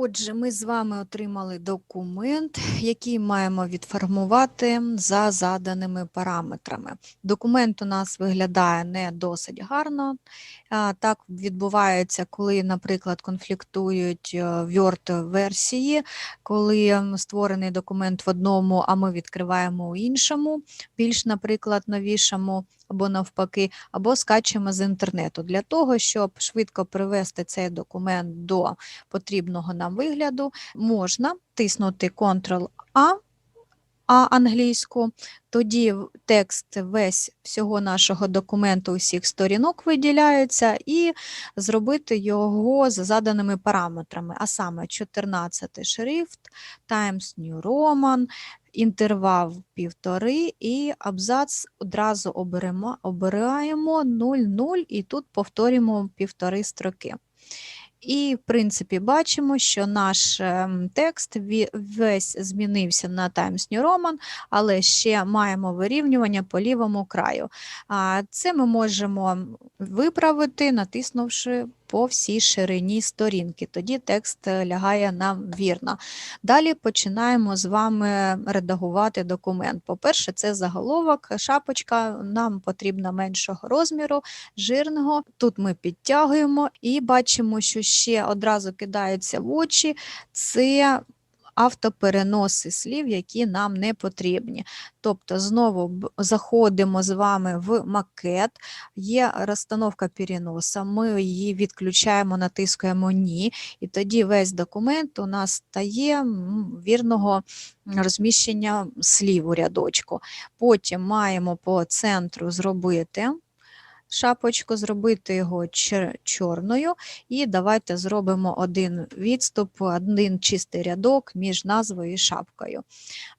Отже, ми з вами отримали документ, який маємо відформувати за заданими параметрами. Документ у нас виглядає не досить гарно. Так відбувається, коли, наприклад, конфліктують е, Word-версії, коли створений документ в одному, а ми відкриваємо у іншому, більш, наприклад, новішому або навпаки, або скачуємо з інтернету. Для того, щоб швидко привести цей документ до потрібного нам вигляду, можна тиснути Ctrl-A, а англійську, тоді текст весь всього нашого документу усіх сторінок виділяється, і зробити його за заданими параметрами, а саме 14 шрифт, Times New Roman, інтервал півтори і абзац одразу оберемо, обираємо 0,0 і тут повторюємо півтори строки. І, в принципі, бачимо, що наш ем, текст весь змінився на Times New Roman, але ще маємо вирівнювання по лівому краю. Це ми можемо виправити, натиснувши по всій ширині сторінки. Тоді текст е, лягає нам вірно. Далі починаємо з вами редагувати документ. По-перше, це заголовок, шапочка нам потрібна меншого розміру, жирного. Тут ми підтягуємо і бачимо, що ще одразу кидаються в очі. Це автопереноси слів, які нам не потрібні. Тобто, знову заходимо з вами в макет, є розстановка переноса, ми її відключаємо, натискаємо Ні, і тоді весь документ у нас стає вірного розміщення слів у рядочку. Потім маємо по центру зробити шапочку, зробити його чорною, і давайте зробимо один відступ, один чистий рядок між назвою і шапкою.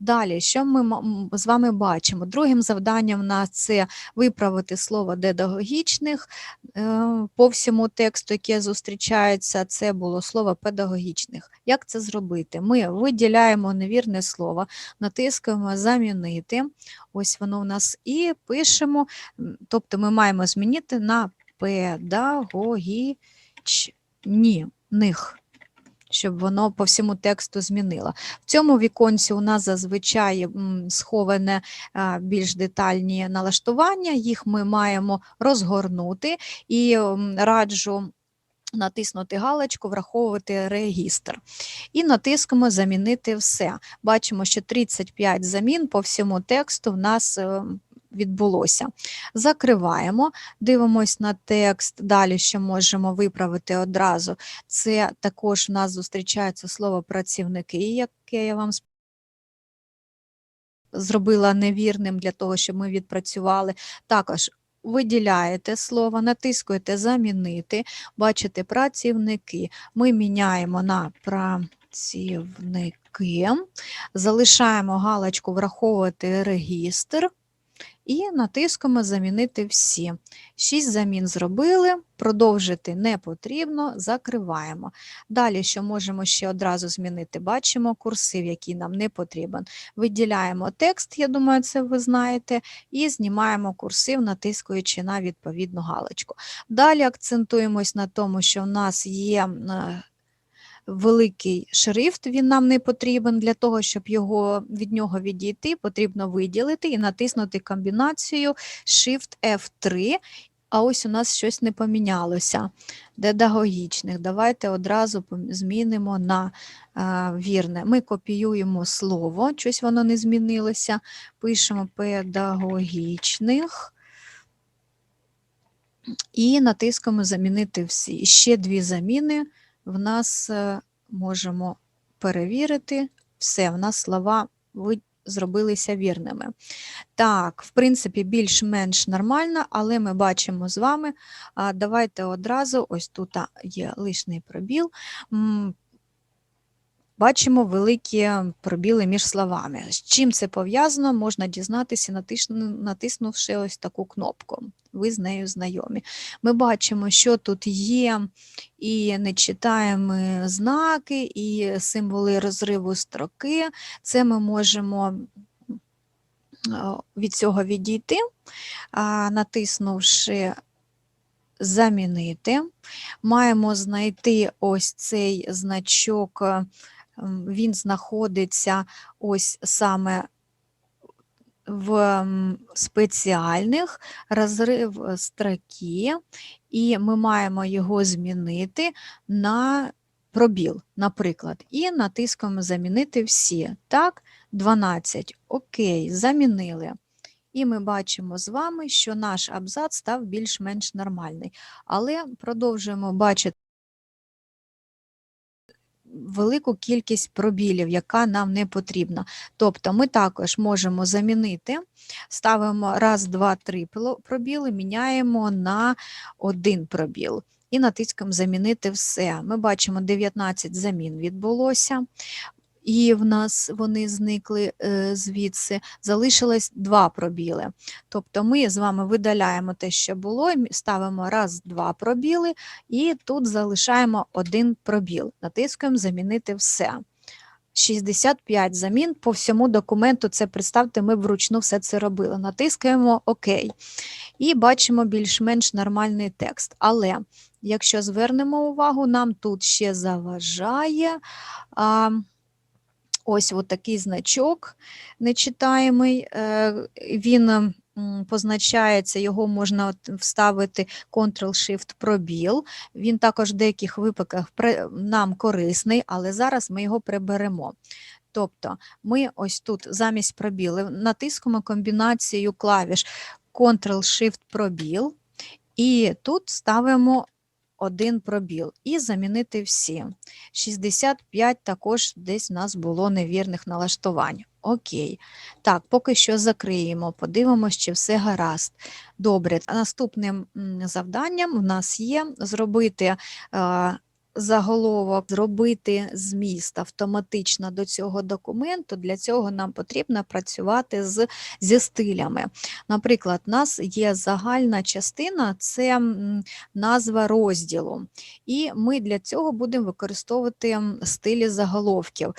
Далі, що ми з вами бачимо? Другим завданням у нас це виправити слово дедагогічних е, по всьому тексту, яке зустрічається, це було слово педагогічних. Як це зробити? Ми виділяємо невірне слово, натискаємо замінити. Ось воно у нас і пишемо, тобто ми маємо змінити на педагогічних, щоб воно по всьому тексту змінило. В цьому віконці у нас зазвичай сховане більш детальні налаштування, їх ми маємо розгорнути і раджу натиснути галочку, враховувати регістр. І натискаємо Замінити все. Бачимо, що 35 замін по всьому тексту в нас е, відбулося. Закриваємо, дивимось на текст. Далі, що можемо виправити одразу. Це також в нас зустрічається слово працівники, яке я вам зробила невірним для того, щоб ми відпрацювали. Також виділяєте слово, натискуєте замінити, бачите працівники. Ми міняємо на працівники, залишаємо галочку враховувати регістр і натискаємо замінити всі. Шість замін зробили, продовжити не потрібно, закриваємо. Далі, що можемо ще одразу змінити, бачимо курсив, який нам не потрібен. Виділяємо текст, я думаю, це ви знаєте, і знімаємо курсив, натискуючи на відповідну галочку. Далі акцентуємось на тому, що в нас є е, великий шрифт, він нам не потрібен. Для того, щоб його, від нього відійти, потрібно виділити і натиснути комбінацію Shift F3. А ось у нас щось не помінялося. Педагогічних. Давайте одразу змінимо на вірне. Ми копіюємо слово, щось воно не змінилося. Пишемо педагогічних і натискаємо замінити всі. Ще дві заміни в нас е, можемо перевірити. Все, в нас слова зробилися вірними. Так, в принципі, більш-менш нормально, але ми бачимо з вами. Давайте одразу, ось тут є лишний пробіл. Бачимо великі пробіли між словами. З чим це пов'язано, можна дізнатися, натиснувши ось таку кнопку. Ви з нею знайомі. Ми бачимо, що тут є і нечитаємі знаки, і символи розриву строки. Це ми можемо від цього відійти, натиснувши замінити. Маємо знайти ось цей значок, він знаходиться ось саме в спеціальних розрив е, строки, і ми маємо його змінити на пробіл, наприклад, і натискаємо замінити всі. Так, 12. Окей, замінили. І ми бачимо з вами, що наш абзац став більш-менш нормальний. Але продовжуємо бачити велику кількість пробілів, яка нам не потрібна. Тобто ми також можемо замінити, ставимо раз, два, три пробіли, міняємо на один пробіл. І натискаємо замінити все. Ми бачимо 19 замін відбулося, і в нас вони зникли е, звідси. Залишилось два пробіли. Тобто ми з вами видаляємо те, що було, ставимо раз, два пробіли, і тут залишаємо один пробіл. Натискаємо замінити все. 65 замін по всьому документу. Це представте, ми вручну все це робили. Натискаємо ОК. І бачимо більш-менш нормальний текст. Але якщо звернемо увагу, нам тут ще заважає. А, Ось такий значок нечитаємий. е, Він позначається, його можна вставити Ctrl-Shift-пробіл. Він також в деяких випадках нам корисний, але зараз ми його приберемо. Тобто ми ось тут замість пробілів натискаємо комбінацію клавіш Ctrl-Shift-пробіл, і тут ставимо один пробіл і замінити всі. 65 також десь в нас було невірних налаштувань. Окей. Так, поки що закриємо, подивимося, чи все гаразд. Добре, наступним завданням в нас є зробити е, заголовок, зробити зміст автоматично до цього документу. Для цього нам потрібно працювати з, зі стилями. Наприклад, у нас є загальна частина, це назва розділу. І ми для цього будемо використовувати стилі заголовків.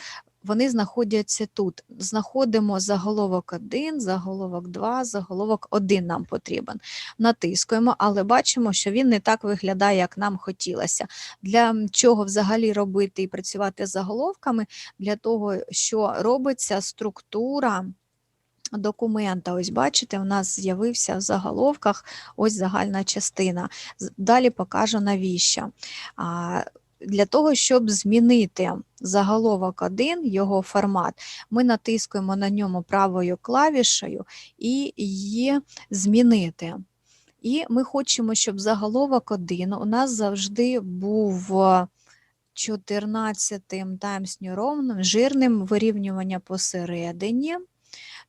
Вони знаходяться тут. Знаходимо заголовок 1, заголовок 2, заголовок 1 нам потрібен. Натискуємо, але бачимо, що він не так виглядає, як нам хотілося. Для чого взагалі робити і працювати з заголовками? Для того, що робиться структура документа. Ось бачите, у нас з'явився в заголовках ось загальна частина. Далі покажу навіщо. Для того, щоб змінити заголовок 1, його формат, ми натискуємо на ньому правою клавішею і її змінити. І ми хочемо, щоб заголовок 1 у нас завжди був е, 14-тим Times New Roman, жирним вирівнювання посередині.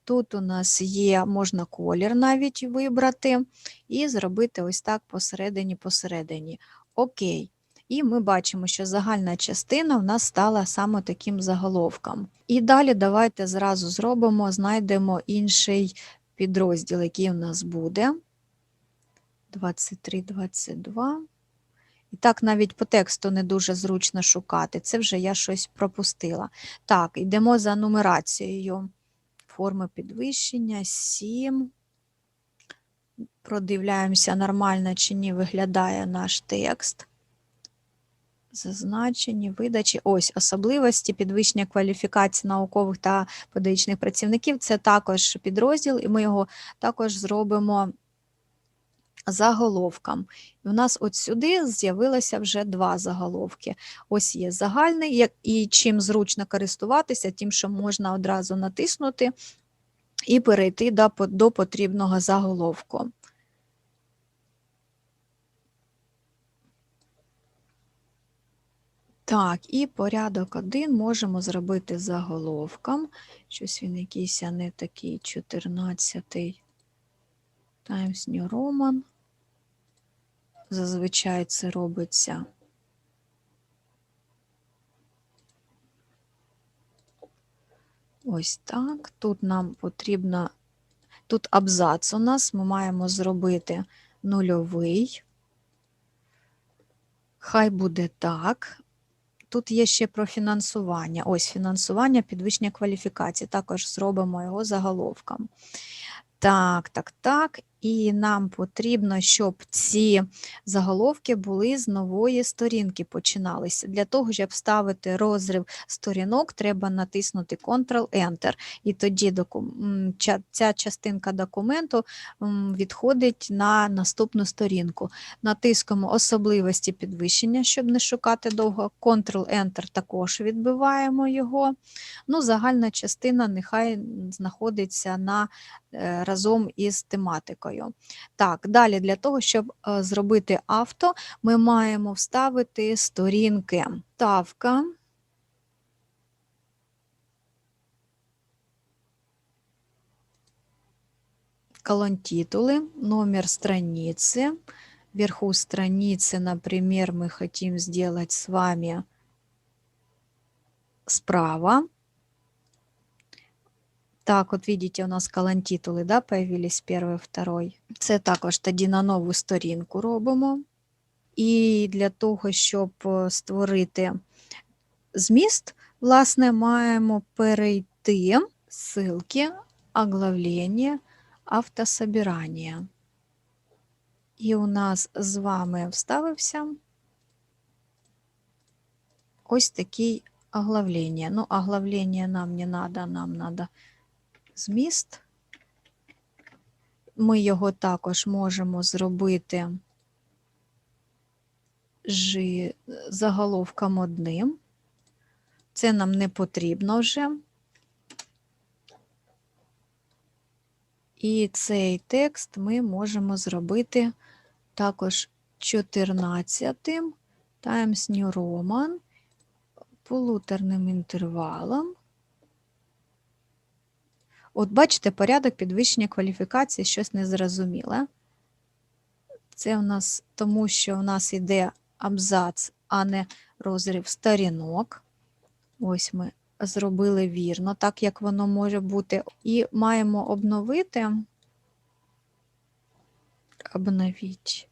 Тут у нас є, можна колір навіть вибрати і зробити ось так посередині, посередині. Окей. І ми бачимо, що загальна частина в нас стала саме таким заголовком. І далі давайте зразу зробимо, знайдемо інший підрозділ, який у нас буде. 23, 22. І так навіть по тексту не дуже зручно шукати. Це вже я щось пропустила. Так, йдемо за нумерацією. Форми підвищення, 7. Продивляємося, нормально чи ні виглядає наш текст. Зазначені видачі. Ось особливості підвищення кваліфікації наукових та педагогічних працівників. Це також підрозділ, і ми його також зробимо заголовком. І у нас от сюди з'явилося вже два заголовки. Ось є загальний, і чим зручно користуватися, тим, що можна одразу натиснути і перейти до потрібного заголовку. Так, і порядок один можемо зробити заголовком. Щось він якийсь не такий 14-й Times New Roman. Зазвичай це робиться. Ось так. Тут нам потрібно, тут абзац у нас, ми маємо зробити нульовий. Хай буде так. Тут є ще про фінансування. Ось фінансування, підвищення кваліфікації. Також зробимо його заголовком. Так, так, так. І нам потрібно, щоб ці заголовки були з нової сторінки починалися. Для того, щоб ставити розрив сторінок, треба натиснути Ctrl-Enter. І тоді ця частинка документу відходить на наступну сторінку. Натискаємо особливості підвищення, щоб не шукати довго. Ctrl-Enter також відбиваємо його. Ну, загальна частина нехай знаходиться на, разом із тематикою. Так, далі для того, щоб е, зробити авто, ми маємо вставити сторінки. Ставка. колонн титулы, номер страницы. Вверху страницы, например, мы хотим сделать с вами справа. Так, от видите, у нас колонн титули, да, появились перший, второй. Це також тоді на нову сторінку робимо. І для того, щоб е, створити зміст, власне, маємо перейти ссылки, оглавлення, автособирання. І у нас з вами вставився ось такий оглавлення. Ну, оглавлення нам не треба, нам треба зміст. Ми його також можемо зробити жи- заголовком одним. Це нам не потрібно вже. І цей текст ми можемо зробити також 14 Times New Roman полуторним інтервалом. От бачите, порядок підвищення кваліфікації щось незрозуміле. Це у нас тому, що у нас йде абзац, а не розрив сторінок. Ось ми зробили вірно, так як воно може бути. І маємо обновити, обновити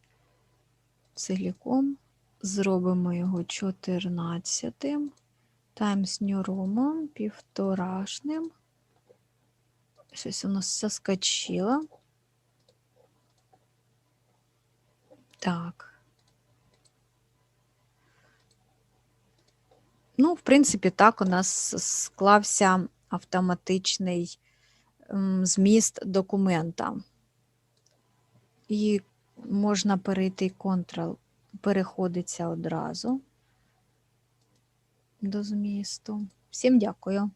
ціліком. Зробимо його 14. Times New Roman, півторашним. Щось у нас соскочило. Так. Ну, в принципі, так у нас склався автоматичний зміст документа. І можна перейти Ctrl, переходиться одразу до змісту. Всім дякую.